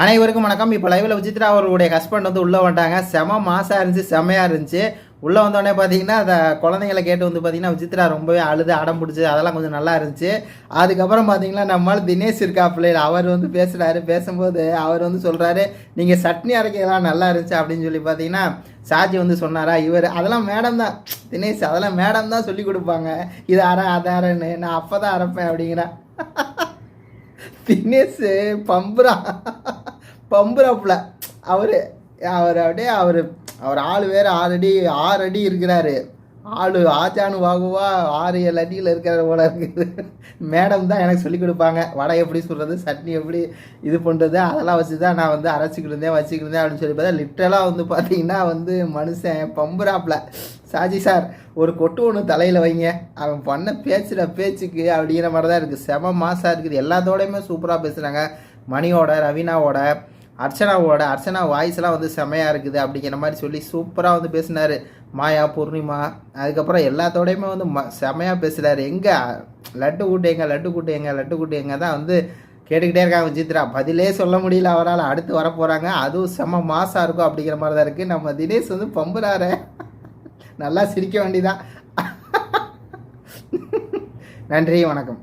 அனைவருக்கும் வணக்கம். இப்போ லைவில் விசித்ரா அவர்களுடைய ஹஸ்பண்ட் வந்து உள்ளே வந்துட்டாங்க. செம மாசாக இருந்துச்சு செமையாக இருந்துச்சு. உள்ளே வந்தோடனே பார்த்தீங்கன்னா அந்த குழந்தைங்களை கேட்டு வந்து பார்த்தீங்கன்னா விசித்ரா ரொம்பவே அழுது அடம் பிடிச்சி அதெல்லாம் கொஞ்சம் நல்லா இருந்துச்சு. அதுக்கப்புறம் பார்த்தீங்கன்னா நம்மளால் தினேஷ் இருக்கா பிள்ளைகள் அவர் வந்து பேசுகிறாரு பேசும்போது அவர் வந்து சொல்கிறாரு நீங்கள் சட்னி அரைக்கலாம் நல்லா இருந்துச்சு அப்படின்னு சொல்லி பார்த்தீங்கன்னா சாஜி வந்து சொன்னாரா இவர் அதெல்லாம் மேடம் தான். தினேஷ் அதெல்லாம் மேடம் தான் சொல்லி கொடுப்பாங்க. இது அரை அதை அரைன்னு நான் அப்போ தான் அரைப்பேன் அப்படிங்கிறேன் தினேஷ் பம்புறான் பம்புறாப்புல. அவர் அவர் அப்படியே அவர் அவர் ஆள் வேறு ஆறு அடி ஆறு அடி இருக்கிறாரு. ஆள் ஆச்சானு வாகுவா ஆறு ஏழு அடியில் இருக்கிற போல இருக்குது. மேடம் தான் எனக்கு சொல்லிக் கொடுப்பாங்க. வடை எப்படி சொல்கிறது சட்னி எப்படி இது பண்ணுறது அதெல்லாம் வச்சு தான் நான் வந்து அரைச்சிக்கிட்டு இருந்தேன் வச்சுக்கிட்டு இருந்தேன் அப்படின்னு சொல்லி பார்த்தா லிட்டரலாக வந்து பார்த்தீங்கன்னா வந்து மனுஷன் பம்புறாப்புல. சாஜி சார் ஒரு கொட்டு ஒன்று தலையில் வைங்க. அவன் பண்ண பேச்சில் பேச்சுக்கு அப்படிங்கிற மாதிரி தான் இருக்குது செம மாசாக இருக்குது. எல்லாத்தோடையுமே சூப்பராக பேசுகிறாங்க மணியோட ரவீனாவோட. அர்ச்சனாவோட அர்ச்சனா வாய்ஸ்லாம் வந்து செமையாக இருக்குது அப்படிங்கிற மாதிரி சொல்லி சூப்பராக வந்து பேசினார். மாயா பூர்ணிமா அதுக்கப்புறம் எல்லாத்தோடையுமே வந்து ம செமையாக பேசுகிறார் எங்கே லட்டு கூட்டுங்க லட்டு கூட்டுங்க லட்டு கூட்டுங்க தான் வந்து கேட்டுக்கிட்டே இருக்காங்க விஜித்ரா பதிலே சொல்ல முடியல அவரால். அடுத்து வர போகிறாங்க அதுவும் செம மாசாக இருக்கும் அப்படிங்கிற மாதிரி தான் இருக்குது நம்ம தினேஷ் வந்து பம்புறாரு. நல்லா சிரிக்க வேண்டிதான் நன்றி வணக்கம்.